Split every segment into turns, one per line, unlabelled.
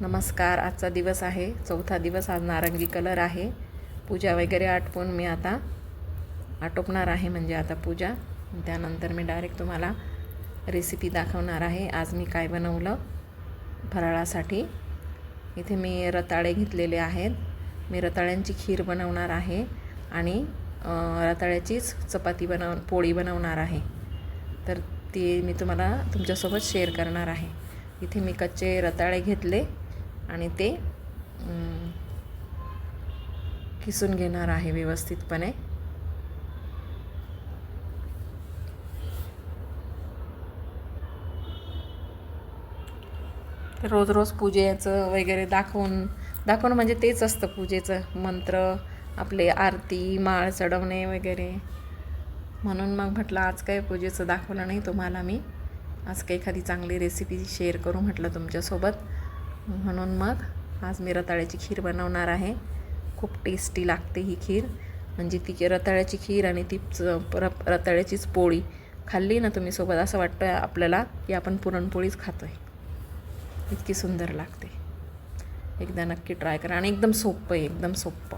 नमस्कार आजचा दिवस आहे. चौथा दिवस आज नारंगी कलर आहे. पूजा वगैरे आटपून मी आता आटोपणार आहे म्हणजे आता पूजा. त्यानंतर मी डायरेक्ट तुम्हाला रेसिपी दाखवणार आहे. आज मी काय बनवलं? फराळासाठी. इथे मी रताळे घेतलेले आहेत. मी रताळ्यांची खीर बनवणार आहे आणि रताळ्याचीच चपाती बनव पोळी बनवणार आहे. तर ती मी तुम्हाला तुमच्यासोबत शेअर करणार आहे. इथे मी कच्चे रताळे घेतले. आणि ते किसून घेणार आहे व्यवस्थितपणे. रोज रोज पूजेचं वगैरे दाखवून दाखवून म्हणजे तेच असतं पूजेचं. मंत्र आपले आरती माळ चढवणे वगैरे. म्हणून मग म्हटलं आज काय पूजेचं दाखवलं नाही तुम्हाला मी. आज काही एखादी चांगली रेसिपी शेअर करू म्हटलं तुमच्यासोबत. म्हणून मग आज मी रताळ्याची खीर बनवणार आहे. खूप टेस्टी लागते ही खीर. म्हणजे ती रताळ्याची खीर आणि ती र रताळ्याचीच पोळी. खाल्ली ना तुम्ही सोबत असं वाटतं आपल्याला की आपण पुरणपोळीच खातोय. इतकी सुंदर लागते. एकदा नक्की ट्राय करा आणि एकदम सोपं आहे एकदम सोपं.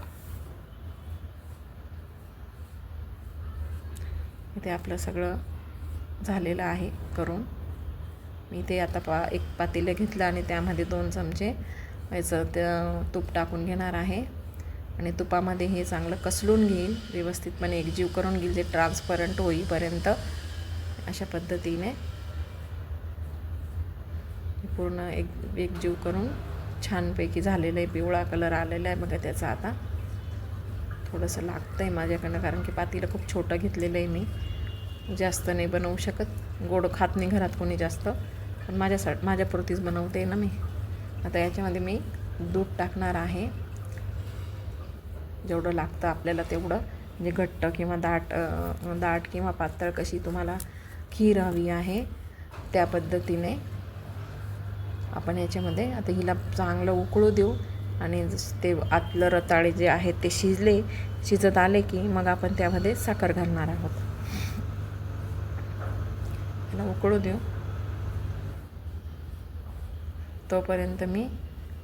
इथे आपलं सगळं झालेलं आहे करून. मी ते आता पा एक पातेलं घेतलं आणि त्यामध्ये दोन चमचे याचं त तूप टाकून घेणार आहे. आणि तुपामध्ये हे चांगलं कसलून घेईल व्यवस्थितपणे एकजीव करून घेईल जे ट्रान्सपरंट होईपर्यंत. अशा पद्धतीने पूर्ण एक एकजीव करून छानपैकी झालेलं आहे पिवळा कलर आलेला आहे बघा त्याचा आता. थोडंसं लागतं आहे माझ्याकडनं कारण की पातीला खूप छोटं घेतलेलं आहे मी. जास्त नाही बनवू शकत. गोड खात नाही घरात कोणी जास्त. पण माझ्यासाठी माझ्यापुरतीच बनवते ना मी. आता याच्यामध्ये मी दूध टाकणार आहे. जेवढं लागतं आपल्याला तेवढं. म्हणजे घट्ट किंवा दाट दाट किंवा पातळ कशी तुम्हाला खीर हवी आहे त्या पद्धतीने आपण याच्यामध्ये आता हिला चांगलं उकळू देऊ आणि ते आतलं रताळे जे आहेत ते शिजले शिजत आले की मग आपण त्यामध्ये साखर घालणार आहोत. हिला उकळू देऊ. तोपर्यंत मी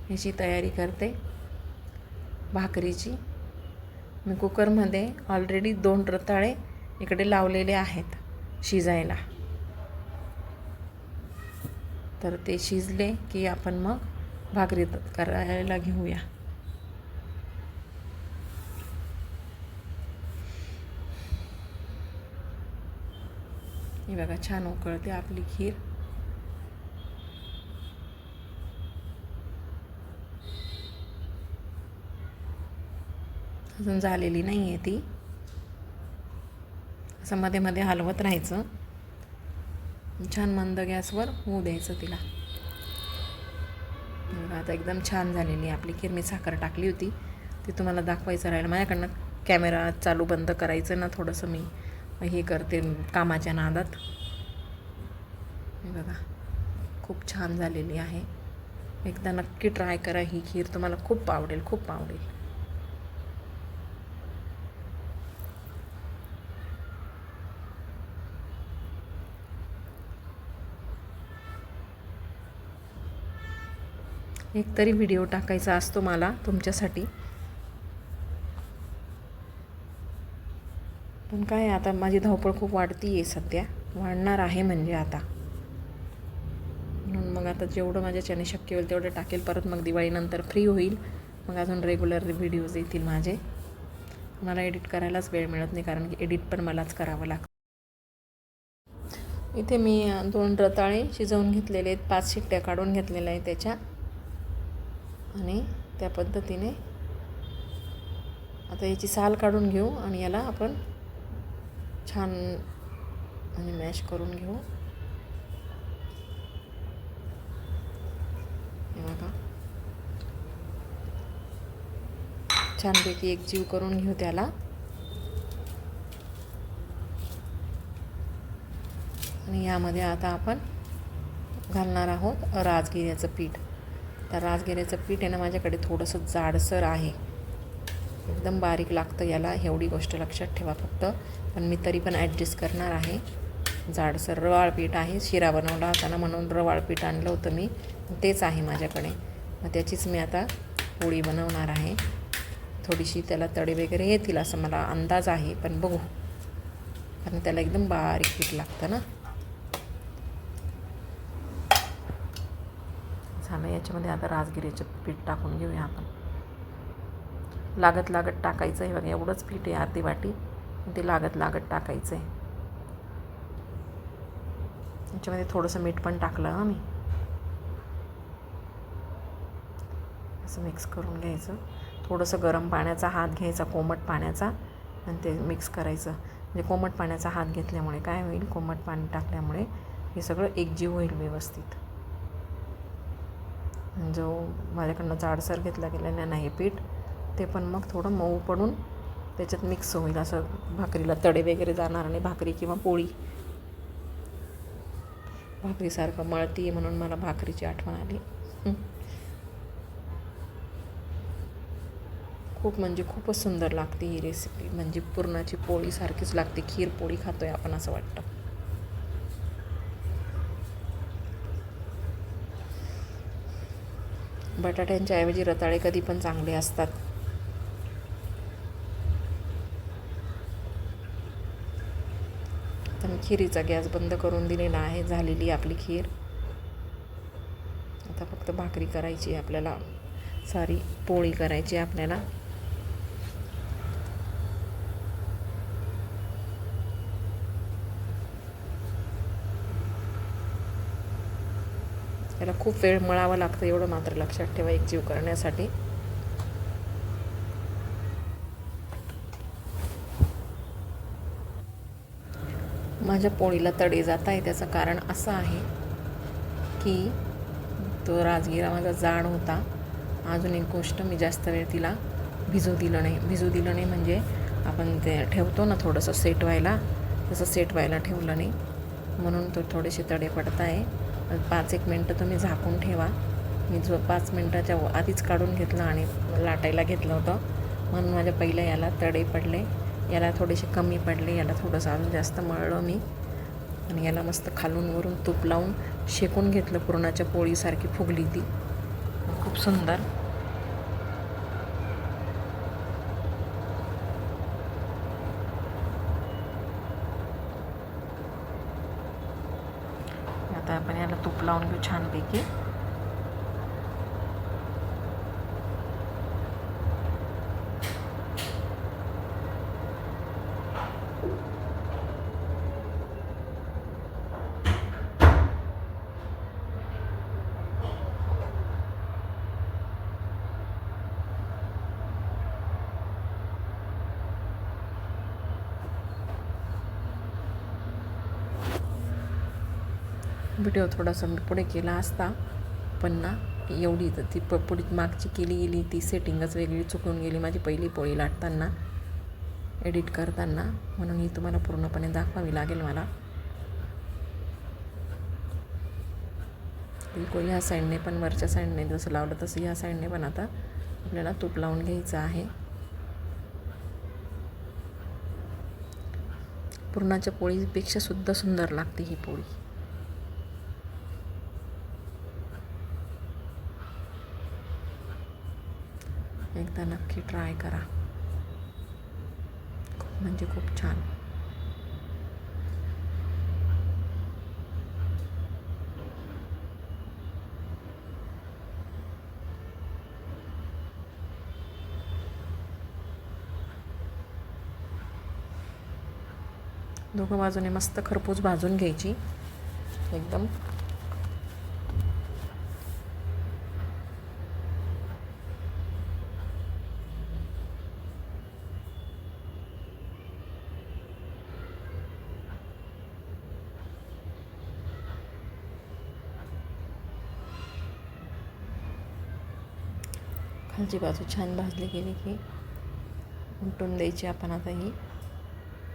ह्याची तयारी करते. भाकरीची. मी कुकरमध्ये ऑलरेडी दोन रताळे इकडे लावलेले आहेत शिजायला. तर ते शिजले की आपण मग भाकरी करायला घेऊया. हे बघा छान उकळते आपली खीर. अजून झालेली नाही आहे ती. असं मध्ये मध्ये हलवत राहायचं. छान मंद गॅसवर होऊ द्यायचं तिला. बघा, आता एकदम छान झालेली आहे आपली खीर मी साखर टाकली होती. ती तुम्हाला दाखवायचं राहिलं. माझ्याकडनं कॅमेरा चालू बंद करायचं ना थोडंसं मी. हे करते कामाच्या नादात. हे बघा खूप छान झालेली आहे. एकदा नक्की ट्राय करा ही खीर. तुम्हाला खूप आवडेल खूप आवडेल. एक तरी व्हिडिओ टाकायचा असतो मला तुमच्यासाठी. पण काय आता माझी धावपळ खूप वाढती आहे सध्या. वाढणार आहे म्हणजे आता. म्हणून मग आता जेवढं माझ्याच्याने शक्य होईल तेवढं टाकेल. परत मग दिवाळीनंतर फ्री होईल. मग अजून रेग्युलर व्हिडिओज येतील माझे. मला एडिट करायलाच वेळ मिळत नाही कारण की एडिट पण मलाच करावं लागतं. इथे मी दोन रताळे शिजवून घेतलेले आहेत. पाच शिट्ट्या काढून घेतलेल्या आहेत त्याच्या. आणि त्या पद्धतीने आता याची साल काढून घेऊ आणि याला आपण छान आणि मॅश करून घेऊ. हे बघा. छानपैकी एक जीव करून घेऊ त्याला. आणि यामध्ये आता आपण घालणार आहोत राजगिऱ्याचं पीठ. तर राजगिऱ्याचं पीठ आहे ना माझ्याकडे थोडंसं जाडसर आहे. एकदम बारीक लागतं याला एवढी गोष्ट लक्षात ठेवा फक्त. पण मी तरी पण ॲडजस्ट करणार आहे. जाडसर रवाळ पीठ आहे शिरा बनवला होता ना म्हणून रवाळ पीठ आणलं होतं मी. तेच आहे माझ्याकडे. मग त्याचीच मी आता पोळी बनवणार आहे. थोडीशी त्याला तडे वगैरे येतील असं मला अंदाज आहे पण बघू. कारण त्याला एकदम बारीक पीठ लागतं ना. झालं याच्यामध्ये आता राजगिरीचं पीठ टाकून घेऊया आपण. लागत लागत टाकायचं आहे बघा एवढंच पीठ आहे अर्धी वाटी. ते लागत लागत टाकायचं आहे याच्यामध्ये थोडंसं मीठ पण टाकलं हं मी. असं मिक्स करून घ्यायचं. थोडंसं गरम पाण्याचा हात घ्यायचा कोमट पाण्याचा आणि ते मिक्स करायचं. म्हणजे कोमट पाण्याचा हात घेतल्यामुळे काय होईल? कोमट पाणी टाकल्यामुळे हे सगळं एकजीव होईल व्यवस्थित. जो माझ्याकडनं जाडसर घेतला गेलेलं नाही पीठ ते पण मग थोडं मऊ पडून त्याच्यात मिक्स होईल असं भाकरीला तडे वगैरे जाणार नाही भाकरी किंवा पोळी. भाकरीसारखं मळती म्हणून मला भाकरीची आठवण आली. खूप म्हणजे खूपच सुंदर लागते ही रेसिपी म्हणजे पुरणाची पोळीसारखीच लागते. खीर पोळी खातोय आपण असं वाटतं. बटाट्यांच्या ऐवजी रताळे कधी पण चांगले असतात. तर खिरीचा गॅस बंद करून दिलेला आहे झालेली आपली खीर. आता फक्त भाकरी करायची आपल्याला. सारी पोळी करायची आपल्याला. त्याला खूप वेळ मळावा लागतं एवढं मात्र लक्षात ठेवा एक जीव करण्यासाठी. माझ्या पोळीला तडे जात आहे त्याचं कारण असं आहे की तो राजगिरा माझा जाड होता. अजून एक गोष्ट मी जास्त वेळ तिला भिजू दिलं नाही. भिजू दिलं नाही म्हणजे आपण ते ठेवतो ना थोडंसं सेट व्हायला तसं सेट व्हायला ठेवलं नाही. म्हणून तो थोडेसे तडे पडत आहे पाच एक मिनटं तुम्ही झाकून ठेवा. मी जो पाच मिनटाच्या आधीच काढून घेतलं आणि लाटायला घेतलं होतं. म्हणून माझ्या पहिल्या याला तडे पडले. याला थोडेसे कमी पडले. याला थोडंसं अजून जास्त मळलं मी. आणि याला मस्त खालून वरून तूप लावून शेकून घेतलं. पुरणाच्या पोळीसारखी फुगली ती. खूप सुंदर आता आपण याला तूप लावून घेऊ छानपैकी. व्हिडिओ थोडासा मी पुढे केला असता पण ना एवढी तर ती प पुढे मागची केली गेली ती सेटिंगच वेगळी चुकून गेली माझी पहिली पोळी लाटताना एडिट करताना म्हणून ही तुम्हाला पूर्णपणे दाखवावी लागेल मला. बिलकुल ह्या साईडने पण वरच्या साईडने जसं लावलं तसं ह्या साईडने पण आता आपल्याला तूप लावून घ्यायचं आहे. पुरणाच्या पोळीपेक्षा सुद्धा सुंदर लागते ही पोळी. एकदा नक्की ट्राय करा. खूप म्हणजे खूप छान. दोघं बाजूने मस्त खरपूस भाजून घ्यायची. एकदम. खालची बाजू छान भाजली गेली की उलटून द्यायची आपण आता ही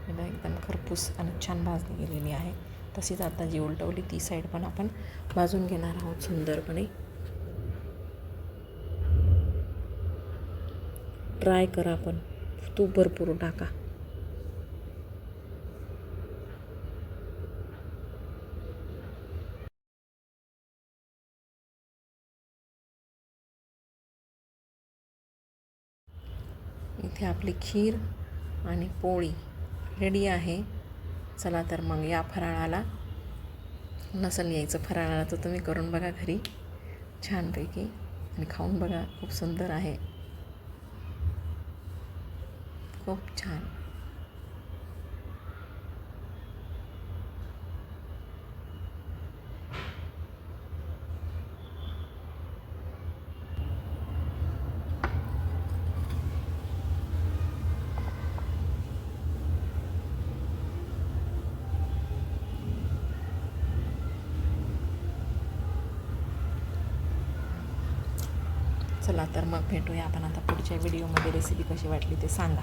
एकदम खरपूस आणि छान भाजली गेलेली आहे. तशीच आता जी उलटवली ती साईड पण आपण भाजून घेणार आहोत सुंदरपणे. ट्राय करा आपण तूप भरपूर टाका. इथे आपली खीर आणि पोळी रेडी आहे. चला तर मग या फराळाला. नसल यायचं फराळाला तर तुम्ही करून बघा घरी. छानपैकी. आणि खाऊन बघा खूप सुंदर आहे. खूप छान. चला तर मग भेटूया आपण आता पुढच्या व्हिडिओमध्ये रेसिपी कशी वाटली ते सांगा.